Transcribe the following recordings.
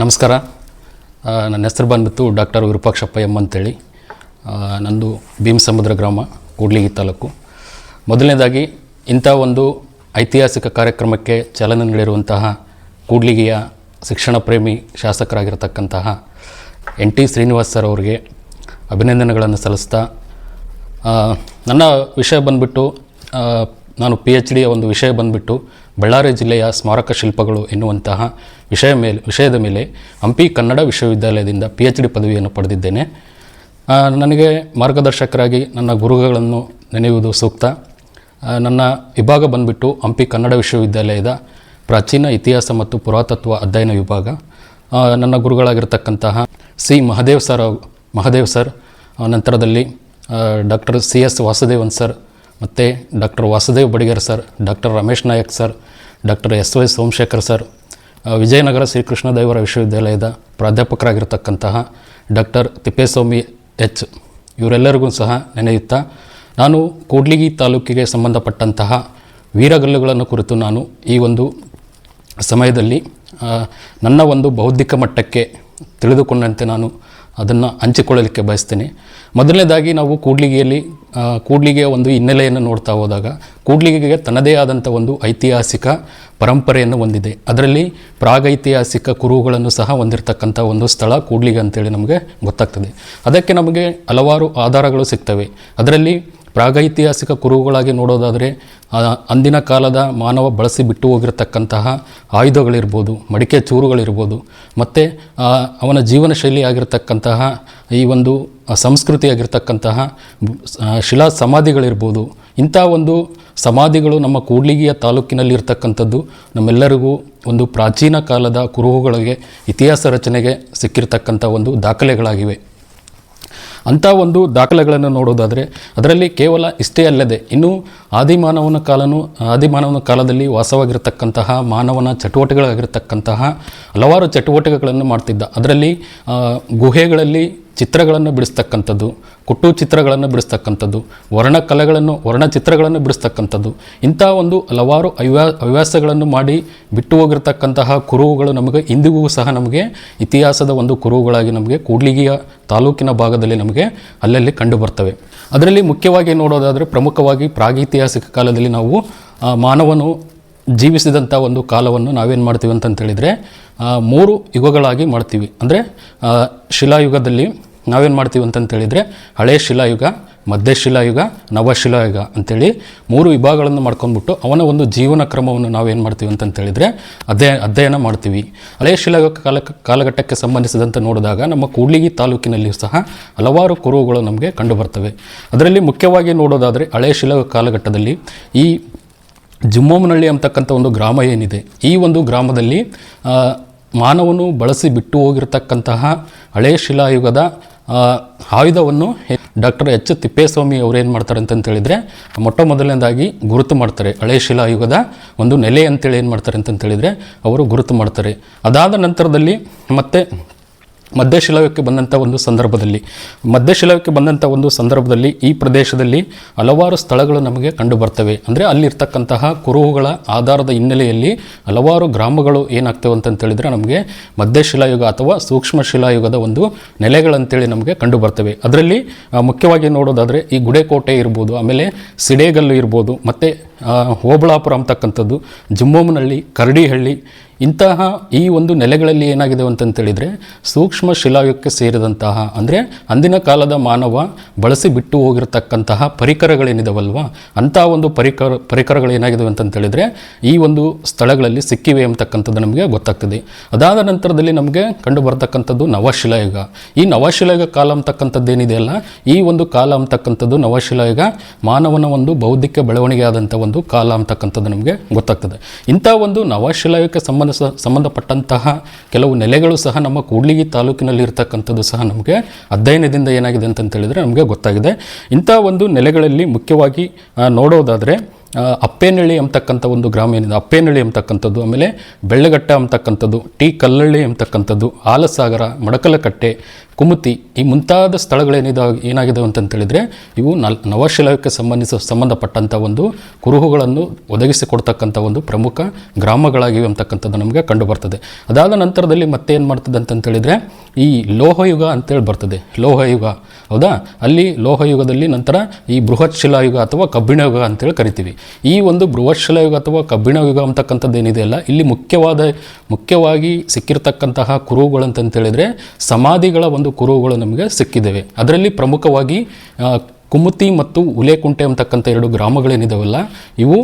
ನಮಸ್ಕಾರ. ನನ್ನ ಹೆಸರು ಬಂದ್ಬಿಟ್ಟು ಡಾಕ್ಟರ್ ವಿರೂಪಾಕ್ಷಪ್ಪ ಎಂ ಅಂತೇಳಿ ನಂದು ಭೀಮಸಮುದ್ರ ಗ್ರಾಮ, ಕೂಡ್ಲಿಗಿ ತಾಲೂಕು. ಮೊದಲನೇದಾಗಿ, ಇಂಥ ಒಂದು ಐತಿಹಾಸಿಕ ಕಾರ್ಯಕ್ರಮಕ್ಕೆ ಚಾಲನೆ ನೀಡಿರುವಂತಹ ಕೂಡ್ಲಿಗಿಯ ಶಿಕ್ಷಣ ಪ್ರೇಮಿ ಶಾಸಕರಾಗಿರ್ತಕ್ಕಂತಹ ಎನ್ ಟಿ ಶ್ರೀನಿವಾಸ್ ಸರ್ ಅವರಿಗೆ ಅಭಿನಂದನೆಗಳನ್ನು ಸಲ್ಲಿಸ್ತಾ ನನ್ನ ವಿಷಯ ಬಂದ್ಬಿಟ್ಟು ನಾನು ಪಿ ಎಚ್ ಡಿಯ ಒಂದು ವಿಷಯ ಬಂದ್ಬಿಟ್ಟು ಬಳ್ಳಾರಿ ಜಿಲ್ಲೆಯ ಸ್ಮಾರಕ ಶಿಲ್ಪಗಳು ಎನ್ನುವಂತಹ ವಿಷಯ ಮೇಲೆ, ವಿಷಯದ ಮೇಲೆ ಹಂಪಿ ಕನ್ನಡ ವಿಶ್ವವಿದ್ಯಾಲಯದಿಂದ ಪಿ ಎಚ್ ಡಿ ಪದವಿಯನ್ನು ಪಡೆದಿದ್ದೇನೆ. ನನಗೆ ಮಾರ್ಗದರ್ಶಕರಾಗಿ ನನ್ನ ಗುರುಗಳನ್ನು ನೆನೆಯುವುದು ಸೂಕ್ತ. ನನ್ನ ವಿಭಾಗ ಬಂದ್ಬಿಟ್ಟು ಹಂಪಿ ಕನ್ನಡ ವಿಶ್ವವಿದ್ಯಾಲಯದ ಪ್ರಾಚೀನ ಇತಿಹಾಸ ಮತ್ತು ಪುರಾತತ್ವ ಅಧ್ಯಯನ ವಿಭಾಗ. ನನ್ನ ಗುರುಗಳಾಗಿರ್ತಕ್ಕಂತಹ C Mahadev sir Mahadev sir ನಂತರದಲ್ಲಿ doctor C S Vasudevan sir ಮತ್ತು doctor Vasudev Badiger sir, doctor Ramesh Nayak sir, doctor S Y Somashekar sir Vijayanagara Srikrishna ದೇವರ ವಿಶ್ವವಿದ್ಯಾಲಯದ ಪ್ರಾಧ್ಯಾಪಕರಾಗಿರ್ತಕ್ಕಂತಹ ಡಾಕ್ಟರ್ ತಿಪ್ಪೇಸ್ವಾಮಿ ಎಚ್ ಇವರೆಲ್ಲರಿಗೂ ಸಹ ನೆನೆಯುತ್ತಾ, ನಾನು ಕೂಡ್ಲಿಗಿ ತಾಲೂಕಿಗೆ ಸಂಬಂಧಪಟ್ಟಂತಹ ವೀರಗಲ್ಲುಗಳನ್ನು ಕುರಿತು ನಾನು ಈ ಒಂದು ಸಮಯದಲ್ಲಿ ನನ್ನ ಒಂದು ಬೌದ್ಧಿಕ ಮಟ್ಟಕ್ಕೆ ತಿಳಿದುಕೊಂಡಂತೆ ನಾನು ಅದನ್ನು ಹಂಚಿಕೊಳ್ಳಲಿಕ್ಕೆ ಬಯಸ್ತೇನೆ. ಮೊದಲನೇದಾಗಿ ನಾವು ಕೂಡ್ಲಿಗೆಯಲ್ಲಿ ಕೂಡ್ಲಿಗೆಯ ಒಂದು ಹಿನ್ನೆಲೆಯನ್ನು ನೋಡ್ತಾ ಹೋದಾಗ, ಕೂಡ್ಲಿಗೆಗೆ ತನ್ನದೇ ಆದಂಥ ಒಂದು ಐತಿಹಾಸಿಕ ಪರಂಪರೆಯನ್ನು ಹೊಂದಿದೆ. ಅದರಲ್ಲಿ ಪ್ರಾಗೈತಿಹಾಸಿಕ ಕುರುಹುಗಳನ್ನು ಸಹ ಹೊಂದಿರತಕ್ಕಂಥ ಒಂದು ಸ್ಥಳ ಕೂಡ್ಲಿಗೆ ಅಂತೇಳಿ ನಮಗೆ ಗೊತ್ತಾಗ್ತದೆ. ಅದಕ್ಕೆ ನಮಗೆ ಹಲವಾರು ಆಧಾರಗಳು ಸಿಗ್ತವೆ. ಅದರಲ್ಲಿ ಪ್ರಾಗೈತಿಹಾಸಿಕ ಕುರುಹುಗಳಾಗಿ ನೋಡೋದಾದರೆ ಅಂದಿನ ಕಾಲದ ಮಾನವ ಬಳಸಿ ಬಿಟ್ಟು ಹೋಗಿರತಕ್ಕಂತಹ ಆಯುಧಗಳಿರ್ಬೋದು, ಮಡಿಕೆ ಚೂರುಗಳಿರ್ಬೋದು, ಮತ್ತು ಅವನ ಜೀವನ ಶೈಲಿ ಆಗಿರತಕ್ಕಂತಹ, ಈ ಒಂದು ಸಂಸ್ಕೃತಿಯಾಗಿರ್ತಕ್ಕಂತಹ ಶಿಲಾ ಸಮಾಧಿಗಳಿರ್ಬೋದು, ಇಂಥ ಒಂದು ಸಮಾಧಿಗಳು ನಮ್ಮ ಕೂಡ್ಲಿಗಿಯ ತಾಲೂಕಿನಲ್ಲಿ ಇರ್ತಕ್ಕಂಥದ್ದು ನಮ್ಮೆಲ್ಲರಿಗೂ ಒಂದು ಪ್ರಾಚೀನ ಕಾಲದ ಕುರುಹುಗಳಿಗೆ ಇತಿಹಾಸ ರಚನೆಗೆ ಸಿಕ್ಕಿರ್ತಕ್ಕಂಥ ಒಂದು ದಾಖಲೆಗಳಾಗಿವೆ. ಅಂಥ ಒಂದು ದಾಖಲೆಗಳನ್ನು ನೋಡೋದಾದರೆ ಅದರಲ್ಲಿ ಕೇವಲ ಇಷ್ಟೇ ಅಲ್ಲದೆ ಇನ್ನೂ ಆದಿಮಾನವನ ಕಾಲನು, ಆದಿಮಾನವನ ಕಾಲದಲ್ಲಿ ವಾಸವಾಗಿರತಕ್ಕಂತಹ ಮಾನವನ ಚಟುವಟಿಕೆಗಳಾಗಿರತಕ್ಕಂತಹ ಹಲವಾರು ಚಟುವಟಿಕೆಗಳನ್ನು ಮಾಡ್ತಿದ್ದ. ಅದರಲ್ಲಿ ಗುಹೆಗಳಲ್ಲಿ ಚಿತ್ರಗಳನ್ನು ಬಿಡಿಸ್ತಕ್ಕಂಥದ್ದು ಕುಟ್ಟು ಚಿತ್ರಗಳನ್ನು ಬಿಡಿಸ್ತಕ್ಕಂಥದ್ದು ವರ್ಣಕಲೆಗಳನ್ನು ವರ್ಣಚಿತ್ರಗಳನ್ನು ಬಿಡಿಸ್ತಕ್ಕಂಥದ್ದು, ಇಂಥ ಒಂದು ಹಲವಾರು ಅವ್ಯಾ ಹವ್ಯಾಸಗಳನ್ನು ಮಾಡಿ ಬಿಟ್ಟು ಹೋಗಿರ್ತಕ್ಕಂತಹ ಕುರುಹುಗಳು ನಮಗೆ, ಇಂದಿಗೂ ಸಹ ನಮಗೆ ಇತಿಹಾಸದ ಒಂದು ಕುರುಹುಗಳಾಗಿ ನಮಗೆ ಕೂಡ್ಲಿಗಿಯ ತಾಲೂಕಿನ ಭಾಗದಲ್ಲಿ ನಮಗೆ ಅಲ್ಲಲ್ಲಿ ಕಂಡುಬರ್ತವೆ ಅದರಲ್ಲಿ ಮುಖ್ಯವಾಗಿ ನೋಡೋದಾದರೆ ಪ್ರಮುಖವಾಗಿ ಪ್ರಾಗೈತಿಹಾಸಿಕ ಕಾಲದಲ್ಲಿ ನಾವು ಮಾನವನು ಜೀವಿಸಿದಂಥ ಒಂದು ಕಾಲವನ್ನು ನಾವೇನು ಮಾಡ್ತೀವಿ ಅಂತಂತೇಳಿದರೆ ಮೂರು ಯುಗಗಳಾಗಿ ಮಾಡ್ತೀವಿ. ಅಂದರೆ ಶಿಲಾಯುಗದಲ್ಲಿ ನಾವೇನು ಮಾಡ್ತೀವಿ ಅಂತಂತೇಳಿದರೆ ಹಳೆ ಶಿಲಾಯುಗ, ಮಧ್ಯ ಶಿಲಾಯುಗ ನವಶಿಲಾಯುಗ ಅಂಥೇಳಿ ಮೂರು ವಿಭಾಗಗಳನ್ನು ಮಾಡ್ಕೊಂಡ್ಬಿಟ್ಟು ಅವನ ಒಂದು ಜೀವನ ಕ್ರಮವನ್ನು ನಾವೇನು ಮಾಡ್ತೀವಿ ಅಂತಂತೇಳಿದರೆ ಅಧ್ಯಯ, ಅಧ್ಯಯನ ಮಾಡ್ತೀವಿ. ಹಳೆಯ ಶಿಲಾಯುಗ ಕಾಲ, ಕಾಲಘಟ್ಟಕ್ಕೆ ಸಂಬಂಧಿಸಿದಂತೆ ನೋಡಿದಾಗ ನಮ್ಮ ಕೂಡ್ಲಿಗಿ ತಾಲೂಕಿನಲ್ಲಿಯೂ ಸಹ ಹಲವಾರು ಕುರುಹುಗಳು ನಮಗೆ ಕಂಡುಬರ್ತವೆ ಅದರಲ್ಲಿ ಮುಖ್ಯವಾಗಿ ನೋಡೋದಾದರೆ ಹಳೆಯ ಶಿಲಾಯುಗ ಕಾಲಘಟ್ಟದಲ್ಲಿ ಈ ಜುಮ್ಮೋಮನಹಳ್ಳಿ ಅಂತಕ್ಕಂಥ ಒಂದು ಗ್ರಾಮ ಏನಿದೆ, ಈ ಒಂದು ಗ್ರಾಮದಲ್ಲಿ ಮಾನವನು ಬಳಸಿ ಬಿಟ್ಟು ಹೋಗಿರತಕ್ಕಂತಹ ಹಳೆಯ ಶಿಲಾಯುಗದ ಆಯುಧವನ್ನು ಡಾಕ್ಟರ್ ಎಚ್. ತಿಪ್ಪೇಸ್ವಾಮಿ ಅವರು ಏನು ಮಾಡ್ತಾರೆ ಅಂತ ಹೇಳಿದರೆ, ಮೊಟ್ಟ ಮೊದಲನೇದಾಗಿ ಗುರುತು ಮಾಡ್ತಾರೆ. ಹಳೆಯ ಶಿಲಾಯುಗದ ಒಂದು ನೆಲೆ ಅಂತೇಳಿ ಏನು ಮಾಡ್ತಾರೆ ಅಂತಂತೇಳಿದರೆ ಅವರು ಗುರುತು ಮಾಡ್ತಾರೆ. ಅದಾದ ನಂತರದಲ್ಲಿ ಮತ್ತೆ ಮಧ್ಯಶಿಲಾಯುಗಕ್ಕೆ ಬಂದಂಥ ಒಂದು ಸಂದರ್ಭದಲ್ಲಿ. ಮಧ್ಯಶಿಲಾಯುಗಕ್ಕೆ ಬಂದಂಥ ಒಂದು ಸಂದರ್ಭದಲ್ಲಿ ಈ ಪ್ರದೇಶದಲ್ಲಿ ಹಲವಾರು ಸ್ಥಳಗಳು ನಮಗೆ ಕಂಡು ಬರ್ತವೆ. ಅಂದರೆ ಅಲ್ಲಿರ್ತಕ್ಕಂತಹ ಕುರುಹುಗಳ ಆಧಾರದ ಹಿನ್ನೆಲೆಯಲ್ಲಿ ಹಲವಾರು ಗ್ರಾಮಗಳು ಏನಾಗ್ತವೆ ಅಂತಂತೇಳಿದರೆ ನಮಗೆ ಮಧ್ಯಶಿಲಾಯುಗ ಅಥವಾ ಸೂಕ್ಷ್ಮ ಶಿಲಾಯುಗದ ಒಂದು ನೆಲೆಗಳಂತೇಳಿ ನಮಗೆ ಕಂಡು ಬರ್ತವೆ. ಅದರಲ್ಲಿ ಮುಖ್ಯವಾಗಿ ನೋಡೋದಾದರೆ ಈ ಗುಡೆಕೋಟೆ ಇರ್ಬೋದು, ಆಮೇಲೆ ಸಿಡೇಗಲ್ಲು ಇರ್ಬೋದು, ಮತ್ತು ಹೋಬಳಾಪುರ ಅಂತಕ್ಕಂಥದ್ದು ಜುಮ್ಮೋಮನಹಳ್ಳಿ ಕರಡಿಹಳ್ಳಿ ಇಂತಹ ಈ ಒಂದು ನೆಲೆಗಳಲ್ಲಿ ಏನಾಗಿದೆ ಅಂತಂತೇಳಿದರೆ ಸೂಕ್ಷ್ಮ ಶಿಲಾಯುಗಕ್ಕೆ ಸೇರಿದಂತಹ, ಅಂದರೆ ಅಂದಿನ ಕಾಲದ ಮಾನವ ಬಳಸಿ ಬಿಟ್ಟು ಹೋಗಿರತಕ್ಕಂತಹ ಪರಿಕರಗಳೇನಿದಾವಲ್ವ? ಅಂಥ ಒಂದು ಪರಿಕರ ಪರಿಕರಗಳು ಏನಾಗಿದ್ದಾವೆ ಅಂತಂತೇಳಿದರೆ ಈ ಒಂದು ಸ್ಥಳಗಳಲ್ಲಿ ಸಿಕ್ಕಿವೆ ಅಂತಕ್ಕಂಥದ್ದು ನಮಗೆ ಗೊತ್ತಾಗ್ತದೆ. ಅದಾದ ನಂತರದಲ್ಲಿ ನಮಗೆ ಕಂಡು ಬರ್ತಕ್ಕಂಥದ್ದು ನವಶಿಲಾಯುಗ. ಈ ನವಶಿಲಾಯುಗ ಕಾಲ ಅಂತಕ್ಕಂಥದ್ದು ಏನಿದೆಯಲ್ಲ ಈ ಒಂದು ಕಾಲ ಅಂತಕ್ಕಂಥದ್ದು ನವಶಿಲಾಯುಗ ಮಾನವನ ಒಂದು ಬೌದ್ಧಿಕ ಬೆಳವಣಿಗೆ ಆದಂಥ ಒಂದು ಕಾಲ ಅಂತಕ್ಕಂಥದ್ದು ನಮಗೆ ಗೊತ್ತಾಗ್ತದೆ. ಇಂಥ ಒಂದು ನವಶಿಲಾಯುಗಕ್ಕೆ ಸಂಬಂಧ ಸಂಬಂಧಪಟ್ಟಂತಹ ಕೆಲವು ನೆಲೆಗಳು ಸಹ ನಮ್ಮ ಕೂಡ್ಲಿಗಿ ತಾಲೂಕಿನಲ್ಲಿ ಇರ್ತಕ್ಕಂಥದ್ದು ಸಹ ನಮಗೆ ಅಧ್ಯಯನದಿಂದ ಏನಾಗಿದೆ ಅಂತ ಹೇಳಿದರೆ ನಮಗೆ ಗೊತ್ತಾಗಿದೆ. ಇಂಥ ಒಂದು ನೆಲೆಗಳಲ್ಲಿ ಮುಖ್ಯವಾಗಿ ನೋಡೋದಾದರೆ ಅಪ್ಪೇನಳ್ಳಿ ಅಂತಕ್ಕಂಥ ಒಂದು ಗ್ರಾಮ ಏನಿದೆ ಅಪ್ಪೇನಳ್ಳಿ ಅಂತಕ್ಕಂಥದ್ದು ಆಮೇಲೆ ಬೆಳ್ಳಗಟ್ಟ ಅಂತಕ್ಕಂಥದ್ದು ಟಿ ಕಲ್ಲಳ್ಳಿ ಅಂತಕ್ಕಂಥದ್ದು ಆಲಸಾಗರ ಮಡಕಲಕಟ್ಟೆ ಕುಮುತಿ ಈ ಮುಂತಾದ ಸ್ಥಳಗಳೇನಿದ ಏನಾಗಿದೆ ಅಂತಂತೇಳಿದರೆ ಇವು ನಲ್ ನವಶಿಲಕ್ಕೆ ಸಂಬಂಧಿಸ ಸಂಬಂಧಪಟ್ಟಂಥ ಒಂದು ಕುರುಹುಗಳನ್ನು ಒದಗಿಸಿಕೊಡ್ತಕ್ಕಂಥ ಒಂದು ಪ್ರಮುಖ ಗ್ರಾಮಗಳಾಗಿವೆ ಅಂತಕ್ಕಂಥದ್ದು ನಮಗೆ ಕಂಡು ಬರ್ತದೆ ಅದಾದ ನಂತರದಲ್ಲಿ ಮತ್ತೆ ಏನು ಮಾಡ್ತದೆ ಅಂತಂತೇಳಿದರೆ ಈ ಲೋಹಯುಗ ಅಂತೇಳಿ ಬರ್ತದೆ. ಲೋಹಯುಗ. ಹೌದಾ? ಅಲ್ಲಿ ಲೋಹಯುಗದಲ್ಲಿ ನಂತರ ಈ ಬೃಹತ್ ಶಿಲಾಯುಗ ಅಥವಾ ಕಬ್ಬಿಣ ಯುಗ ಅಂತೇಳಿ ಕರಿತೀವಿ. ಈ ಒಂದು ಬೃಹತ್ ಶಿಲಾಯುಗ ಅಥವಾ ಕಬ್ಬಿಣ ಯುಗ ಅಂತಕ್ಕಂಥದ್ದು ಏನಿದೆಯಲ್ಲ ಇಲ್ಲಿ ಮುಖ್ಯವಾದ ಮುಖ್ಯವಾಗಿ ಸಿಕ್ಕಿರ್ತಕ್ಕಂತಹ ಕುರುಹುಗಳು ಅಂತಂತೇಳಿದರೆ ಸಮಾಧಿಗಳ ಒಂದು ಕುರುಹುಗಳು ನಮಗೆ ಸಿಕ್ಕಿದ್ದೇವೆ ಅದರಲ್ಲಿ ಪ್ರಮುಖವಾಗಿ ಕುಮುತಿ ಮತ್ತು ಉಲೇಕುಂಟೆ ಅಂತಕ್ಕಂಥ ಎರಡು ಗ್ರಾಮಗಳೇನಿದಾವಲ್ಲ, ಇವು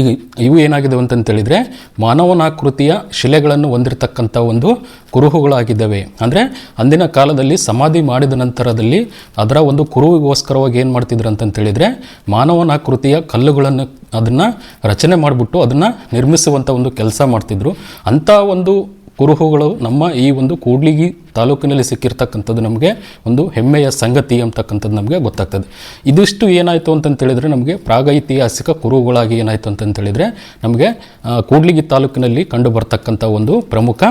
ಈಗ ಇವು ಏನಾಗಿದೆ ಅಂತಂತೇಳಿದರೆ ಮಾನವನಾಕೃತಿಯ ಶಿಲೆಗಳನ್ನು ಹೊಂದಿರತಕ್ಕಂಥ ಒಂದು ಕುರುಹುಗಳಾಗಿದ್ದಾವೆ ಅಂದರೆ, ಅಂದಿನ ಕಾಲದಲ್ಲಿ ಸಮಾಧಿ ಮಾಡಿದ ನಂತರದಲ್ಲಿ ಅದರ ಒಂದು ಕುರುಹುಗೋಸ್ಕರವಾಗಿ ಏನು ಮಾಡ್ತಿದ್ರು ಅಂತಂತೇಳಿದರೆ ಮಾನವನಾಕೃತಿಯ ಕಲ್ಲುಗಳನ್ನು ಅದನ್ನು ರಚನೆ ಮಾಡಿಬಿಟ್ಟು ಅದನ್ನು ನಿರ್ಮಿಸುವಂಥ ಒಂದು ಕೆಲಸ ಮಾಡ್ತಿದ್ರು. ಅಂಥ ಒಂದು ಕುರುಹುಗಳು ನಮ್ಮ ಈ ಒಂದು ಕೂಡ್ಲಿಗಿ ತಾಲೂಕಿನಲ್ಲಿ ಸಿಕ್ಕಿರ್ತಕ್ಕಂಥದ್ದು ನಮಗೆ ಒಂದು ಹೆಮ್ಮೆಯ ಸಂಗತಿ ಅಂತಕ್ಕಂಥದ್ದು ನಮಗೆ ಗೊತ್ತಾಗ್ತದೆ. ಇದಿಷ್ಟು ಏನಾಯಿತು ಅಂತಂತೇಳಿದರೆ ನಮಗೆ ಪ್ರಾಗೈತಿಹಾಸಿಕ ಕುರುಹುಗಳಾಗಿ ಏನಾಯಿತು ಅಂತಂತೇಳಿದರೆ ನಮಗೆ ಕೂಡ್ಲಿಗಿ ತಾಲೂಕಿನಲ್ಲಿ ಕಂಡು ಬರ್ತಕ್ಕಂಥ ಒಂದು ಪ್ರಮುಖ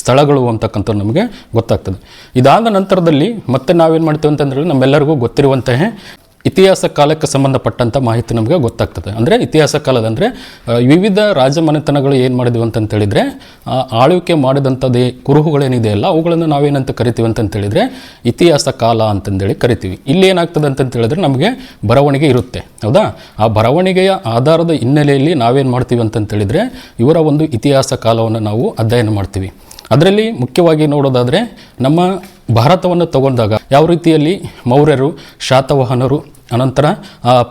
ಸ್ಥಳಗಳು ಅಂತಕ್ಕಂಥದ್ದು ನಮಗೆ ಗೊತ್ತಾಗ್ತದೆ. ಇದಾದ ನಂತರದಲ್ಲಿ ಮತ್ತೆ ನಾವೇನು ಮಾಡ್ತೀವಿ ಅಂತಂದರೆ ನಮ್ಮೆಲ್ಲರಿಗೂ ಗೊತ್ತಿರುವಂತಹ ಇತಿಹಾಸ ಕಾಲಕ್ಕೆ ಸಂಬಂಧಪಟ್ಟಂಥ ಮಾಹಿತಿ ನಮಗೆ ಗೊತ್ತಾಗ್ತದೆ. ಅಂದರೆ ಇತಿಹಾಸ ಕಾಲದ ಅಂದರೆ ವಿವಿಧ ರಾಜಮನೆತನಗಳು ಏನು ಮಾಡಿದ್ವಿ ಅಂತಂತೇಳಿದರೆ ಆಳ್ವಿಕೆ ಮಾಡಿದಂಥದ್ದು ಕುರುಹುಗಳೇನಿದೆಯಲ್ಲ ಅವುಗಳನ್ನು ನಾವೇನಂತ ಕರಿತೀವಿ ಅಂತಂತೇಳಿದರೆ ಇತಿಹಾಸ ಕಾಲ ಅಂತಂದೇಳಿ ಕರಿತೀವಿ. ಇಲ್ಲಿ ಏನಾಗ್ತದೆ ಅಂತಂತೇಳಿದ್ರೆ ನಮಗೆ ಬರವಣಿಗೆ ಇರುತ್ತೆ. ಹೌದಾ? ಆ ಬರವಣಿಗೆಯ ಆಧಾರದ ಹಿನ್ನೆಲೆಯಲ್ಲಿ ನಾವೇನು ಮಾಡ್ತೀವಿ ಅಂತಂತೇಳಿದರೆ ಇವರ ಒಂದು ಇತಿಹಾಸ ಕಾಲವನ್ನು ನಾವು ಅಧ್ಯಯನ ಮಾಡ್ತೀವಿ. ಅದರಲ್ಲಿ ಮುಖ್ಯವಾಗಿ ನೋಡೋದಾದರೆ, ನಮ್ಮ ಭಾರತವನ್ನು ತಗೊಂಡಾಗ ಯಾವ ರೀತಿಯಲ್ಲಿ ಮೌರ್ಯರು, ಶಾತವಾಹನರು, ಅನಂತರ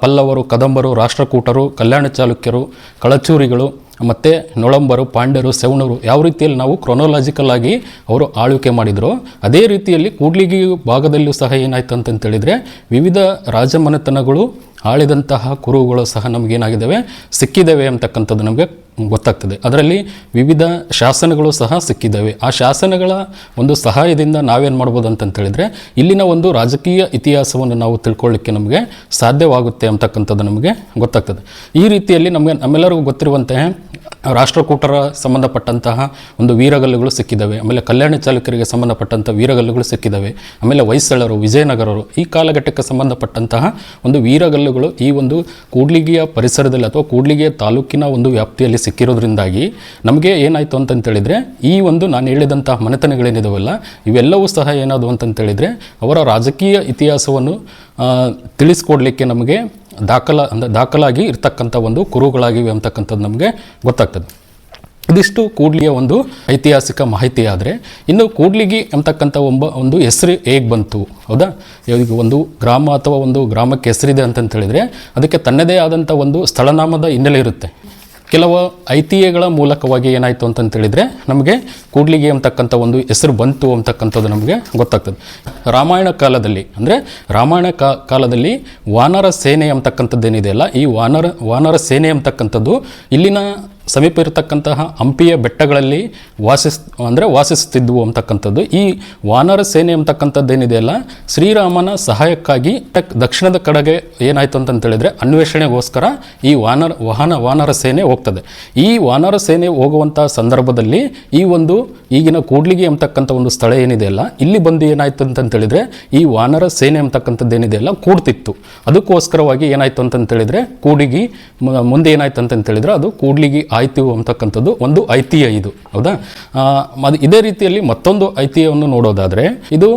ಪಲ್ಲವರು, ಕದಂಬರು, ರಾಷ್ಟ್ರಕೂಟರು, ಕಲ್ಯಾಣ ಚಾಲುಕ್ಯರು, ಕಳಚೂರಿಗಳು, ಮತ್ತು ನೊಳಂಬರು, ಪಾಂಡ್ಯರು ಸೆವಣರು ಯಾವ ರೀತಿಯಲ್ಲಿ ನಾವು ಕ್ರೊನೊಲಾಜಿಕಲ್ ಆಗಿ ಅವರು ಆಳ್ವಿಕೆ ಮಾಡಿದರು, ಅದೇ ರೀತಿಯಲ್ಲಿ ಕೂಡ್ಲಿಗಿ ಭಾಗದಲ್ಲೂ ಸಹ ಏನಾಯ್ತು ಅಂತಂತೇಳಿದರೆ ವಿವಿಧ ರಾಜಮನೆತನಗಳು ಆಳಿದಂತಹ ಕುರುಗಳು ಸಹ ನಮಗೇನಾಗಿದ್ದಾವೆ ಸಿಕ್ಕಿದ್ದಾವೆ ಅಂತಕ್ಕಂಥದ್ದು ನಮಗೆ ಗೊತ್ತಾಗ್ತದೆ. ಅದರಲ್ಲಿ ವಿವಿಧ ಶಾಸನಗಳು ಸಹ ಸಿಕ್ಕಿದ್ದಾವೆ. ಆ ಶಾಸನಗಳ ಒಂದು ಸಹಾಯದಿಂದ ನಾವೇನು ಮಾಡ್ಬೋದು ಅಂತಂತೇಳಿದರೆ ಇಲ್ಲಿನ ಒಂದು ರಾಜಕೀಯ ಇತಿಹಾಸವನ್ನು ನಾವು ತಿಳ್ಕೊಳ್ಳಿಕ್ಕೆ ನಮಗೆ ಸಾಧ್ಯವಾಗುತ್ತೆ ಅಂತಕ್ಕಂಥದ್ದು ನಮಗೆ ಗೊತ್ತಾಗ್ತದೆ. ಈ ರೀತಿಯಲ್ಲಿ ನಮಗೆ ನಮ್ಮೆಲ್ಲರಿಗೂ ಗೊತ್ತಿರುವಂತಹ ರಾಷ್ಟ್ರಕೂಟರ ಸಂಬಂಧಪಟ್ಟಂತಹ ಒಂದು ವೀರಗಲ್ಲುಗಳು ಸಿಕ್ಕಿದ್ದಾವೆ. ಆಮೇಲೆ ಕಲ್ಯಾಣ ಚಾಲುಕ್ಯರಿಗೆ ಸಂಬಂಧಪಟ್ಟಂಥ ವೀರಗಲ್ಲುಗಳು ಸಿಕ್ಕಿದ್ದಾವೆ. ಆಮೇಲೆ ಹೊಯ್ಸಳರು, ವಿಜಯನಗರರು ಈ ಕಾಲಘಟ್ಟಕ್ಕೆ ಸಂಬಂಧಪಟ್ಟಂತಹ ಒಂದು ವೀರಗಲ್ಲುಗಳು ಈ ಒಂದು ಕೂಡ್ಲಿಗಿಯ ಪರಿಸರದಲ್ಲಿ ಅಥವಾ ಕೂಡ್ಲಿಗಿಯ ತಾಲೂಕಿನ ಒಂದು ವ್ಯಾಪ್ತಿಯಲ್ಲಿ ಸಿಕ್ಕಿರೋದ್ರಿಂದಾಗಿ ನಮಗೆ ಏನಾಯಿತು ಅಂತಂತೇಳಿದರೆ, ಈ ಒಂದು ನಾನು ಹೇಳಿದಂಥ ಮನೆತನಗಳೇನಿದಾವಲ್ಲ, ಇವೆಲ್ಲವೂ ಸಹ ಏನಾದವು ಅಂತಂತೇಳಿದರೆ, ಅವರ ರಾಜಕೀಯ ಇತಿಹಾಸವನ್ನು ತಿಳಿಸ್ಕೊಡ್ಲಿಕ್ಕೆ ನಮಗೆ ದಾಖಲ, ಅಂದರೆ ದಾಖಲಾಗಿ ಇರ್ತಕ್ಕಂಥ ಒಂದು ಕುರುಗಳಾಗಿವೆ ಅಂತಕ್ಕಂಥದ್ದು ನಮಗೆ ಗೊತ್ತಾಗ್ತದೆ. ಇದಿಷ್ಟು ಕೂಡ್ಲಿಯ ಒಂದು ಐತಿಹಾಸಿಕ ಮಾಹಿತಿ ಆದರೆ ಇನ್ನು ಕೂಡ್ಲಿಗಿ ಅಂತಕ್ಕಂಥ ಒಬ್ಬ ಒಂದು ಹೆಸರು ಹೇಗೆ ಬಂತು? ಹೌದಾ? ಈಗ ಒಂದು ಗ್ರಾಮ ಅಥವಾ ಒಂದು ಗ್ರಾಮಕ್ಕೆ ಹೆಸರಿದೆ ಅಂತಂತೇಳಿದರೆ, ಅದಕ್ಕೆ ತನ್ನದೇ ಆದಂಥ ಒಂದು ಸ್ಥಳನಾಮದ ಹಿನ್ನೆಲೆ ಇರುತ್ತೆ. ಕೆಲವು ಐತಿಹ್ಯಗಳ ಮೂಲಕವಾಗಿ ಏನಾಯಿತು ಅಂತಂತೇಳಿದರೆ ನಮಗೆ ಕೂಡ್ಲಿಗೆ ಅಂತಕ್ಕಂಥ ಒಂದು ಹೆಸರು ಬಂತು ಅಂತಕ್ಕಂಥದ್ದು ನಮಗೆ ಗೊತ್ತಾಗ್ತದೆ. ರಾಮಾಯಣ ಕಾಲದಲ್ಲಿ, ಅಂದರೆ ರಾಮಾಯಣ ಕಾಲದಲ್ಲಿ ವಾನರ ಸೇನೆ ಅಂತಕ್ಕಂಥದ್ದು ಏನಿದೆಯಲ್ಲ ಈ ವಾನರ ವಾನರ ಸೇನೆ ಅಂತಕ್ಕಂಥದ್ದು ಇಲ್ಲಿನ ಸಮೀಪ ಇರತಕ್ಕಂತಹ ಹಂಪಿಯ ಬೆಟ್ಟಗಳಲ್ಲಿ ವಾಸಿಸ್, ಅಂದರೆ ವಾಸಿಸುತ್ತಿದ್ವು ಅಂತಕ್ಕಂಥದ್ದು. ಈ ವಾನರ ಸೇನೆ ಅಂತಕ್ಕಂಥದ್ದು ಏನಿದೆಯಲ್ಲ ಶ್ರೀರಾಮನ ಸಹಾಯಕ್ಕಾಗಿ ಟಕ್ ದಕ್ಷಿಣದ ಕಡೆಗೆ ಏನಾಯಿತು ಅಂತಂತೇಳಿದರೆ ಅನ್ವೇಷಣೆಗೋಸ್ಕರ ಈ ವಾನರ, ವಾಹನ, ವಾನರ ಸೇನೆ ಹೋಗ್ತದೆ. ಈ ವಾನರ ಸೇನೆ ಹೋಗುವಂಥ ಸಂದರ್ಭದಲ್ಲಿ ಈ ಒಂದು ಈಗಿನ ಕೂಡ್ಲಿಗೆ ಅಂತಕ್ಕಂಥ ಒಂದು ಸ್ಥಳ ಏನಿದೆಯಲ್ಲ ಇಲ್ಲಿ ಬಂದು ಏನಾಯಿತು ಅಂತಂತೇಳಿದರೆ ಈ ವಾನರ ಸೇನೆ ಅಂತಕ್ಕಂಥದ್ದು ಏನಿದೆಯಲ್ಲ ಕೂಡ್ತಿತ್ತು. ಅದಕ್ಕೋಸ್ಕರವಾಗಿ ಏನಾಯಿತು ಅಂತಂತೇಳಿದರೆ ಕೂಡಿಗಿ ಮುಂದೆ ಏನಾಯ್ತು ಅಂತಂತೇಳಿದರೆ ಅದು ಕೂಡ್ಲಿಗಿ ಆಯ್ತು ಅಂತಕ್ಕಂಥದ್ದು ಒಂದು ಐತಿಹ್ಯ ಇದು, ಹೌದಾ? ಅದು ಇದೇ ರೀತಿಯಲ್ಲಿ ಮತ್ತೊಂದು ಐತಿಹ್ಯವನ್ನು ನೋಡೋದಾದರೆ, ಇದು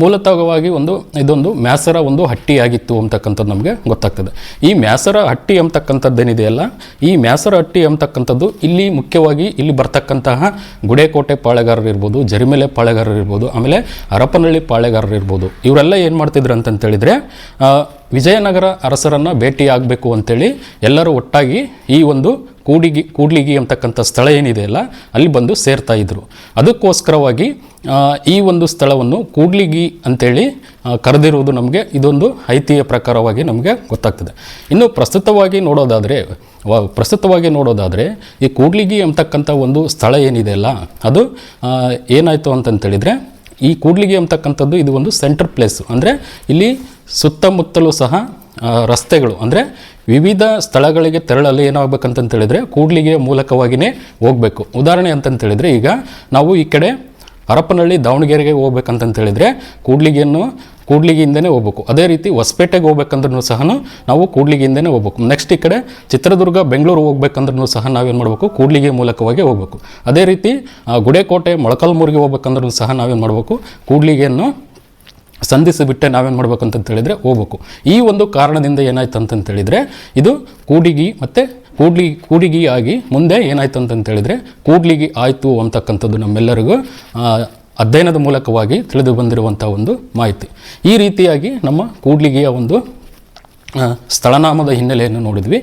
ಮೂಲತಃವಾಗಿ ಒಂದು, ಇದೊಂದು ಮ್ಯಾಸರ ಒಂದು ಹಟ್ಟಿಯಾಗಿತ್ತು ಅಂತಕ್ಕಂಥದ್ದು ನಮಗೆ ಗೊತ್ತಾಗ್ತದೆ. ಈ ಮ್ಯಾಸರ ಹಟ್ಟಿ ಅಂತಕ್ಕಂಥದ್ದೇನಿದೆಯಲ್ಲ, ಈ ಮ್ಯಾಸರ ಹಟ್ಟಿ ಅಂತಕ್ಕಂಥದ್ದು ಇಲ್ಲಿ ಮುಖ್ಯವಾಗಿ ಇಲ್ಲಿ ಬರ್ತಕ್ಕಂತಹ ಗುಡೇಕೋಟೆ ಪಾಳೆಗಾರರು ಇರ್ಬೋದು, ಜರಿಮೆಲೆ ಪಾಳೆಗಾರರು ಇರ್ಬೋದು, ಆಮೇಲೆ ಹರಪನಹಳ್ಳಿ ಪಾಳೆಗಾರರು ಇರ್ಬೋದು, ಇವರೆಲ್ಲ ಏನು ಮಾಡ್ತಿದ್ರು ಅಂತಂತೇಳಿದರೆ ವಿಜಯನಗರ ಅರಸರನ್ನು ಭೇಟಿಯಾಗಬೇಕು ಅಂತೇಳಿ ಎಲ್ಲರೂ ಒಟ್ಟಾಗಿ ಈ ಒಂದು ಕೂಡಿಗಿ ಕೂಡ್ಲಿಗಿ ಅಂತಕ್ಕಂಥ ಸ್ಥಳ ಏನಿದೆಯಲ್ಲ ಅಲ್ಲಿ ಬಂದು ಸೇರ್ತಾ ಇದ್ರು. ಅದಕ್ಕೋಸ್ಕರವಾಗಿ ಈ ಒಂದು ಸ್ಥಳವನ್ನು ಕೂಡ್ಲಿಗಿ ಅಂತೇಳಿ ಕರೆದಿರುವುದು ನಮಗೆ ಇದೊಂದು ಐತಿಹ್ಯ ಪ್ರಕಾರವಾಗಿ ನಮಗೆ ಗೊತ್ತಾಗ್ತದೆ. ಇನ್ನು ಪ್ರಸ್ತುತವಾಗಿ ನೋಡೋದಾದರೆ ಪ್ರಸ್ತುತವಾಗಿ ನೋಡೋದಾದರೆ ಈ ಕೂಡ್ಲಿಗಿ ಅಂತಕ್ಕಂಥ ಒಂದು ಸ್ಥಳ ಏನಿದೆಯಲ್ಲ ಅದು ಆ, ಏನಾಯಿತು ಅಂತಂತೇಳಿದರೆ ಈ ಕೂಡ್ಲಿಗಿ ಅಂತಕ್ಕಂಥದ್ದು ಇದು ಒಂದು ಸೆಂಟ್ರ್ ಪ್ಲೇಸು. ಅಂದರೆ ಇಲ್ಲಿ ಸುತ್ತಮುತ್ತಲೂ ಸಹ ರಸ್ತೆಗಳು. ಅಂದರೆ ವಿವಿಧ ಸ್ಥಳಗಳಿಗೆ ತೆರಳಲು ಏನಾಗಬೇಕಂತಂತೇಳಿದರೆ ಕೂಡ್ಲಿಗೆ ಮೂಲಕವಾಗಿಯೇ ಹೋಗಬೇಕು. ಉದಾಹರಣೆ ಅಂತಂತೇಳಿದರೆ ಈಗ ನಾವು ಈ ಕಡೆ ಹರಪನಹಳ್ಳಿ, ದಾವಣಗೆರೆಗೆ ಹೋಗ್ಬೇಕಂತಂತೇಳಿದರೆ ಕೂಡ್ಲಿಗೆಯನ್ನು ಕೂಡ್ಲಿಗೆಯಿಂದನೇ ಹೋಗ್ಬೇಕು. ಅದೇ ರೀತಿ ಹೊಸಪೇಟೆಗೆ ಹೋಗ್ಬೇಕಂದ್ರೂ ಸಹ ನಾವು ಕೂಡ್ಲಿಗೆಯಿಂದನೇ ಹೋಗ್ಬೇಕು. ನೆಕ್ಸ್ಟ್ ಈ ಕಡೆ ಚಿತ್ರದುರ್ಗ, ಬೆಂಗಳೂರು ಹೋಗ್ಬೇಕಂದ್ರೂ ಸಹ ನಾವೇನು ಮಾಡಬೇಕು? ಕೂಡ್ಲಿಗೆ ಮೂಲಕವಾಗಿ ಹೋಗ್ಬೇಕು. ಅದೇ ರೀತಿ ಗುಡೇಕೋಟೆ, ಮೊಳಕಾಲ್ಮೂರಿಗೆ ಹೋಗ್ಬೇಕಂದ್ರೂ ಸಹ ನಾವೇನು ಮಾಡಬೇಕು? ಕೂಡ್ಲಿಗೆಯನ್ನು ಸಂಧಿಸಿಬಿಟ್ಟೆ ನಾವೇನು ಮಾಡ್ಬೇಕು ಹೇಳಿದ್ರೆ ಹೋಗ್ಬೇಕು. ಈ ಒಂದು ಕಾರಣದಿಂದ ಏನಾಯ್ತು ಅಂತಂತ ಹೇಳಿದ್ರೆ, ಇದು ಕೂಡಿಗಿ ಮತ್ತು ಕೂಡ್ಲಿ, ಕೂಡಿಗಿ ಆಗಿ ಮುಂದೆ ಏನಾಯ್ತು ಅಂತಂತ ಹೇಳಿದ್ರೆ, ಕೂಡ್ಲಿಗಿ ಆಯಿತು ಅಂತಕ್ಕಂಥದ್ದು ನಮ್ಮೆಲ್ಲರಿಗೂ ಅಧ್ಯಯನದ ಮೂಲಕವಾಗಿ ತಿಳಿದು ಬಂದಿರುವಂಥ ಒಂದು ಮಾಹಿತಿ. ಈ ರೀತಿಯಾಗಿ ನಮ್ಮ ಕೂಡ್ಲಿಗಿಯ ಒಂದು ಸ್ಥಳನಾಮದ ಹಿನ್ನೆಲೆಯನ್ನು ನೋಡಿದ್ವಿ.